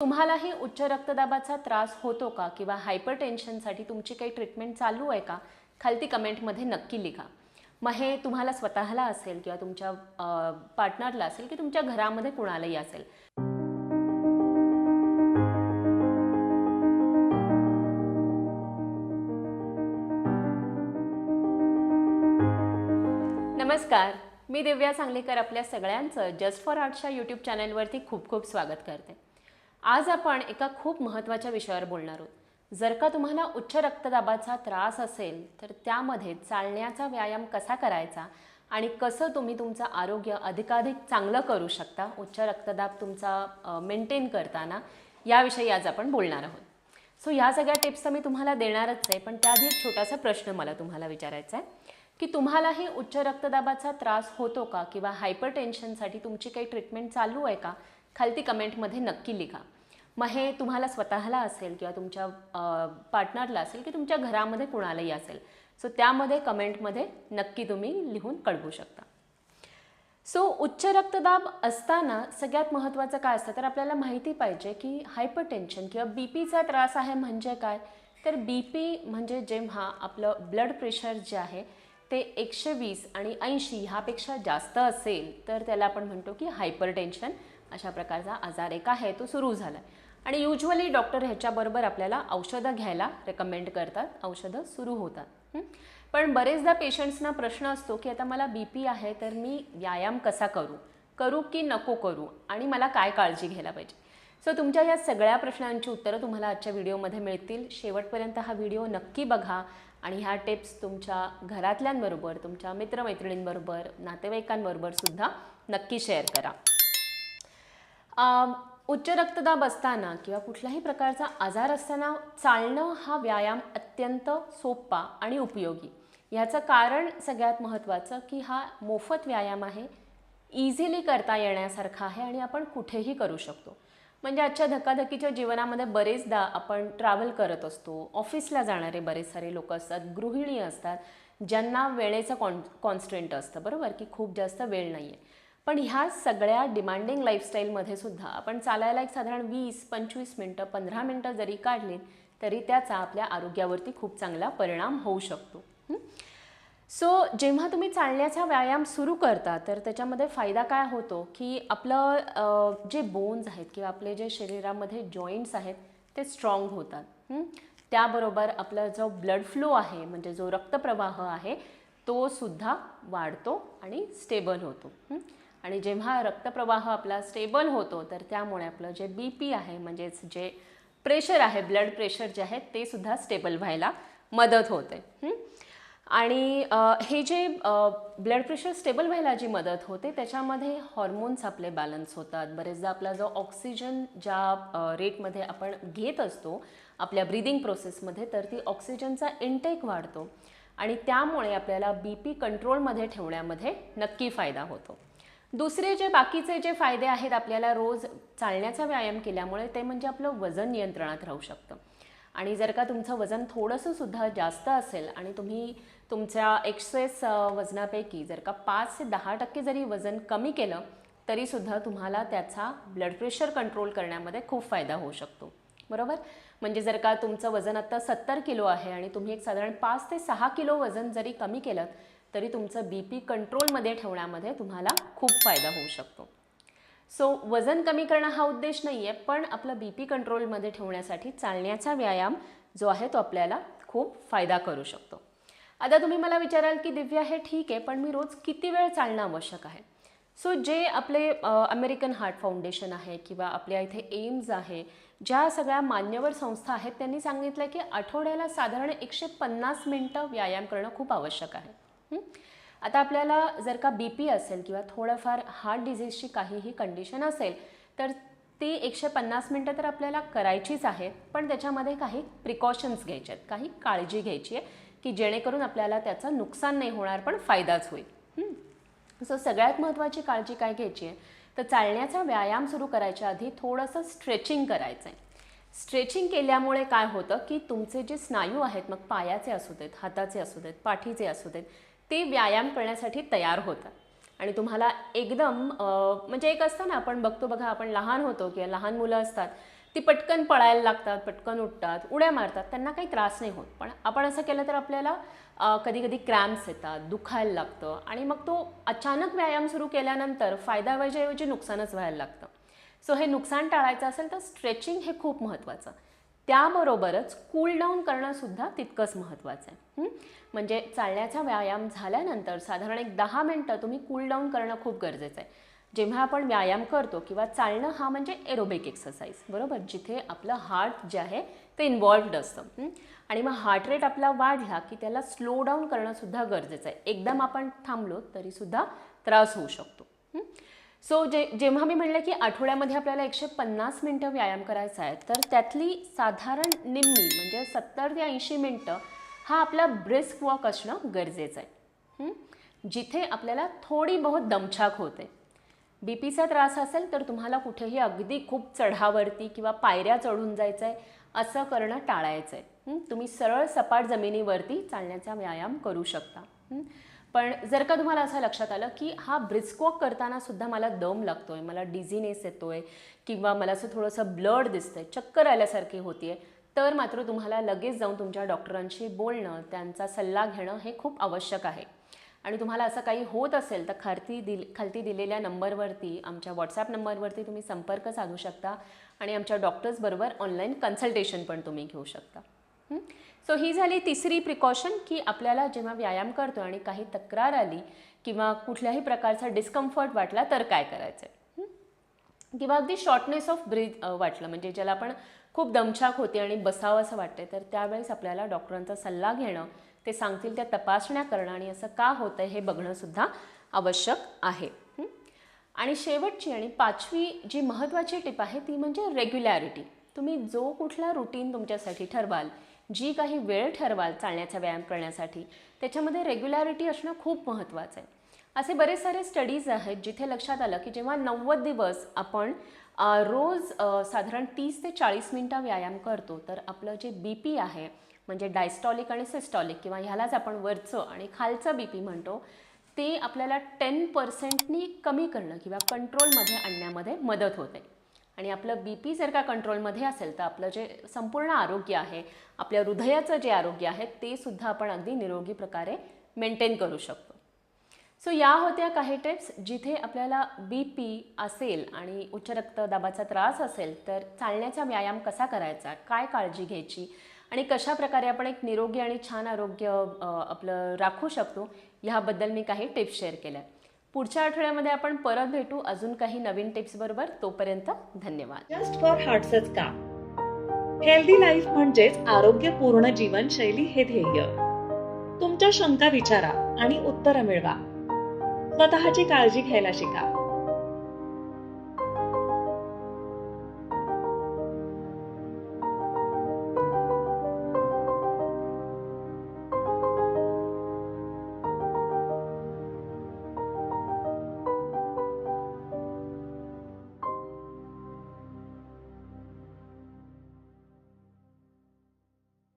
तुम्हालाही उच्च रक्तदाबाचा त्रास होतो का? किंवा हायपर टेन्शनसाठी तुमची काही ट्रीटमेंट चालू आहे का? खालती कमेंटमध्ये नक्की लिहा मग हे तुम्हाला स्वतःला असेल किंवा तुमच्या पार्टनरला असेल की तुमच्या घरामध्ये कुणालाही असेल. नमस्कार. मी दिव्या सांगलीकर आपल्या सगळ्यांचं जस्ट फॉर आर्टच्या यूट्यूब चॅनलवरती खूप खूप स्वागत करते. आज आपण एका खूप महत्त्वाच्या विषयावर बोलणार आहोत. जर का तुम्हाला उच्च रक्तदाबाचा त्रास असेल तर त्यामध्ये चालण्याचा व्यायाम कसा करायचा आणि कसं तुम्ही तुमचं आरोग्य अधिकाधिक चांगलं करू शकता उच्च रक्तदाब तुमचा मेंटेन करताना याविषयी आज आपण बोलणार आहोत. सो ह्या सगळ्या टिप्स तर मी तुम्हाला देणारच आहे पण त्याआधी एक छोटासा प्रश्न मला तुम्हाला विचारायचा आहे. की तुम्हालाही उच्च रक्तदाबाचा त्रास होतो का? किंवा हायपर टेन्शनसाठी तुमची काही ट्रीटमेंट चालू आहे का? खालती कमेंटमध्ये नक्की लिखा. मग हे तुम्हाला स्वतःला असेल किंवा तुमच्या पार्टनरला असेल की तुमच्या घरामध्ये कुणालाही असेल. सो त्यामध्ये कमेंटमध्ये नक्की तुम्ही लिहून कळवू शकता. सो उच्च रक्तदाब असताना सगळ्यात महत्त्वाचं काय असतं? तर आपल्याला माहिती पाहिजे की हायपरटेन्शन किंवा बी पीचा त्रास आहे म्हणजे काय? तर बी पी म्हणजे जेव्हा आपलं ब्लड प्रेशर जे आहे ते एकशे वीस आणि ऐंशी ह्यापेक्षा जास्त असेल तर त्याला आपण म्हणतो की हायपरटेन्शन अशा प्रकारचा आजार एक आहे तो सुरू झाला आहे आणि युजली डॉक्टर ह्याच्याबरोबर आपल्याला औषधं घ्यायला रेकमेंड करतात. औषधं सुरू होतात. पण बरेचदा पेशंट्सना प्रश्न असतो की आता मला बी पी आहे तर मी व्यायाम कसा करू? करू की नको करू? आणि मला काय काळजी घ्यायला पाहिजे? सो तुमच्या या सगळ्या प्रश्नांची उत्तरं तुम्हाला आजच्या व्हिडिओमध्ये मिळतील. शेवटपर्यंत हा व्हिडिओ नक्की बघा. आणि ह्या टिप्स तुमच्या घरातल्यांबरोबर तुमच्या मित्रमैत्रिणींबरोबर नातेवाईकांबरोबर सुद्धा नक्की शेअर करा. उच्च रक्तदाब असताना किंवा कुठल्याही प्रकारचा आजार असताना चालणं हा व्यायाम अत्यंत सोपा आणि उपयोगी. ह्याचं कारण सगळ्यात महत्त्वाचं की हा मोफत व्यायाम आहे इझिली करता येण्यासारखा आहे आणि आपण कुठेही करू शकतो. म्हणजे आजच्या धकाधकीच्या जीवनामध्ये बरेचदा आपण ट्रॅव्हल करत असतो ऑफिसला जाणारे बरेच सारे लोक असतात गृहिणी असतात ज्यांना वेळेचं कॉन कॉन्स्टंट असतं बरोबर? की खूप जास्त वेळ नाही आहे पण ह्या सगळ्या डिमांडिंग लाईफस्टाईलमध्ये सुद्धा आपण चालायला एक साधारण वीस पंचवीस मिनटं पंधरा मिनटं जरी काढली तरी त्याचा आपल्या आरोग्यावरती खूप चांगला परिणाम होऊ शकतो. सो जेव्हा तुम्ही चालण्याचा व्यायाम सुरू करता तर त्याच्यामध्ये फायदा काय होतो? की आपलं जे बोन्स आहेत किंवा आपले जे शरीरामध्ये जॉईंट्स आहेत ते स्ट्रॉंग होतात. त्याबरोबर आपला जो ब्लड फ्लो आहे म्हणजे जो रक्तप्रवाह आहे तो सुद्धा वाढतो आणि स्टेबल होतो. आणि जेव्हा रक्तप्रवाह आपला स्टेबल होतो तर त्यामुळे आपलं जे बी पी आहे म्हणजेच जे प्रेशर आहे ब्लड प्रेशर जे आहे ते सुद्धा स्टेबल व्हायला मदत होते. आणि हे जे ब्लड प्रेशर स्टेबल व्हायला जी मदत होते त्याच्यामध्ये हॉर्मोन्स आपले बॅलन्स होतात. बरेचदा आपला जो ऑक्सिजन ज्या रेटमध्ये आपण घेत असतो आपल्या ब्रिदिंग प्रोसेसमध्ये तर ती ऑक्सिजनचा इनटेक वाढतो. आणि त्यामुळे आपल्याला बी पी कंट्रोलमध्ये ठेवण्यामध्ये नक्की फायदा होतो. दुसरे जे बाकीचे जे फायदे आहेत आपल्याला रोज चालण्याचा व्यायाम केल्यामुळे ते म्हणजे आपलं वजन नियंत्रणात राहू शकतं. आणि जर का तुमचं वजन थोडंसं सुद्धा जास्त असेल आणि तुम्ही तुमच्या एक्सेस वजनापैकी जर का पाच ते दहा टक्के जरी वजन कमी केलं तरीसुद्धा तुम्हाला त्याचा ब्लड प्रेशर कंट्रोल करण्यामध्ये खूप फायदा होऊ शकतो. बरोबर? म्हणजे जर का तुमचं वजन आत्ता सत्तर किलो आहे आणि तुम्ही एक साधारण पाच ते सहा किलो वजन जरी कमी केलं तरी तुमचं बी पी कंट्रोलमध्ये ठेवण्यामध्ये तुम्हाला खूप फायदा होऊ शकतो. सो वजन कमी करणं हा उद्देश नाही आहे पण आपलं बी पी कंट्रोलमध्ये ठेवण्यासाठी चालण्याचा व्यायाम जो आहे तो आपल्याला खूप फायदा करू शकतो. आता तुम्ही मला विचाराल की दिव्या हे ठीक आहे पण मी रोज किती वेळ चालणं आवश्यक आहे? सो जे आपले अमेरिकन हार्ट फाउंडेशन आहे किंवा आपल्या इथे एम्स आहे ज्या सगळ्या मान्यवर संस्था आहेत त्यांनी सांगितलं की आठवड्याला साधारण एकशे पन्नास मिनटं व्यायाम करणं खूप आवश्यक आहे. आता आपल्याला जर का बी पी असेल किंवा थोडंफार हार्ट डिझीजची काहीही कंडिशन असेल तर ती एकशे पन्नास मिनटं तर आपल्याला करायचीच आहेत पण त्याच्यामध्ये काही प्रिकॉशन्स घ्यायचे आहेत काही काळजी घ्यायची आहे की जेणेकरून आपल्याला त्याचं नुकसान नाही होणार पण फायदाच होईल. सो सगळ्यात महत्त्वाची काळजी काय घ्यायची आहे? तर चालण्याचा व्यायाम सुरू करायच्या आधी थोडंसं स्ट्रेचिंग करायचं आहे स्ट्रेचिंग केल्यामुळे काय होतं की तुमचे जे स्नायू आहेत मग पायाचे असू देत हाताचे असू देत पाठीचे असू देत ते व्यायाम करण्यासाठी तयार होतात. आणि तुम्हाला एकदम म्हणजे एक असतं ना आपण बघतो बघा आपण लहान होतो किंवा लहान मुलं असतात ती पटकन पळायला लागतात पटकन उठतात उड्या मारतात त्यांना काही त्रास नाही होत. पण आपण असं केलं तर आपल्याला कधी कधी क्रॅम्प्स येतात दुखायला लागतं आणि मग तो अचानक व्यायाम सुरू केल्यानंतर फायदा व्हायच्याऐवजी नुकसानच व्हायला लागतं. सो हे नुकसान टाळायचं असेल तर स्ट्रेचिंग हे खूप महत्त्वाचं. त्याबरोबरच कूल डाऊन करणं सुद्धा तितकंच महत्त्वाचं आहे. म्हणजे चालण्याचा व्यायाम झाल्यानंतर साधारण एक दहा मिनटं तुम्ही कूल डाऊन करणं खूप गरजेचं आहे. जेव्हा आपण व्यायाम करतो किंवा चालणं हा म्हणजे एरोबिक एक्सरसाइज बरोबर? जिथे आपलं हार्ट जे आहे ते इन्वॉल्व्ड असतं. आणि मग हार्ट रेट आपला वाढला की त्याला स्लो डाऊन करणं सुद्धा गरजेचं आहे. एकदम आपण थांबलो तरीसुद्धा त्रास होऊ शकतो. सो जे जेव्हा मी म्हणलं की आठवड्यामध्ये आपल्याला एकशे पन्नास मिनटं व्यायाम करायचा आहे तर त्यातली साधारण निम्मी म्हणजे सत्तर ते ऐंशी मिनटं हा आपला ब्रिस्क वॉक असणं गरजेचं आहे. जिथे आपल्याला थोडी बहुत दमछाक होते. बी पीचा त्रास असेल तर तुम्हाला कुठेही अगदी खूप चढावरती किंवा पायऱ्या चढून जायचं आहे असं करणं टाळायचं आहे तुम्ही सरळ सपाट जमिनीवरती चालण्याचा व्यायाम करू शकता. पण जर का तुम्हाला असं लक्षात आलं की हा ब्रिस्क वॉक करताना सुद्धा मला दम लागतोय मला डिझिनेस येतोय किंवा मला असं थोडंसं ब्लड दिसतंय चक्कर आल्यासारखी होतीये तर मात्र तुम्हाला लगेच जाऊन तुमच्या डॉक्टरांशी बोलणं त्यांचा सल्ला घेणं हे खूप आवश्यक आहे. आणि तुम्हाला असं काही होत असेल तर खालती दिल खालती दिलेल्या नंबरवरती आमच्या व्हॉट्सॲप नंबरवरती तुम्ही संपर्क साधू शकता आणि आमच्या डॉक्टर्सबरोबर ऑनलाईन कन्सल्टेशन पण तुम्ही घेऊ शकता. सो ही झाली तिसरी प्रिकॉशन की आपल्याला जेव्हा व्यायाम करतो आणि काही तक्रार आली किंवा कुठल्याही प्रकारचा डिस्कम्फर्ट वाटला तर काय करायचं आहे किंवा अगदी शॉर्टनेस ऑफ ब्रीथ वाटलं. म्हणजे ज्याला आपण खूप दमछाक होते आणि बसावं असं वाटते तर त्यावेळेस आपल्याला डॉक्टरांचा सल्ला घेणं ते सांगतील त्या तपासण्या करणं आणि असं का होतं हे बघणं सुद्धा आवश्यक आहे. आणि शेवटची आणि पाचवी जी महत्त्वाची टिप आहे ती म्हणजे रेग्युलॅरिटी तुम्ही जो कुठला रुटीन तुमच्यासाठी ठरवाल जी काही वेळ ठरवाल चालण्याचा व्यायाम करण्यासाठी त्याच्यामध्ये रेग्युलॅरिटी असणं खूप महत्त्वाचं आहे. असे बरेच सारे स्टडीज आहेत जिथे लक्षात आलं की जेव्हा नव्वद दिवस आपण रोज साधारण तीस ते चाळीस मिनटं व्यायाम करतो तर आपलं जे बी पी आहे म्हणजे डायस्टॉलिक आणि सिस्टॉलिक किंवा ह्यालाच आपण वरचं आणि खालचं बी पी म्हणतो ते आपल्याला टेन पर्सेंटनी कमी करणं किंवा कंट्रोलमध्ये आणण्यामध्ये मदत होते. आणि आपलं बी पी जर का कंट्रोलमध्ये असेल तर आपलं जे संपूर्ण आरोग्य आहे आपल्या हृदयाचं जे आरोग्य आहे ते सुद्धा आपण अगदी निरोगी प्रकारे मेंटेन करू शकतो. सो या होत्या काही टिप्स जिथे आपल्याला बी पी असेल आणि उच्च रक्तदाबाचा त्रास असेल तर चालण्याचा व्यायाम कसा करायचा काय काळजी घ्यायची आणि कशा प्रकारे आपण एक निरोगी आणि छान आरोग्य आपलं राखू शकतो ह्याबद्दल मी काही टिप्स शेअर केल्या. पुढच्या आठवड्यामध्ये आपण परत भेटू. अजून काही नवीन टिप्स बरोबर तोपर्यंत धन्यवाद. जस्ट फॉर हार्ट्सच का? हेल्दी लाईफ म्हणजेच आरोग्यपूर्ण जीवनशैली हे ध्येय. तुमच्या शंका विचारा आणि उत्तरं मिळवा. स्वतःची काळजी घ्यायला शिका.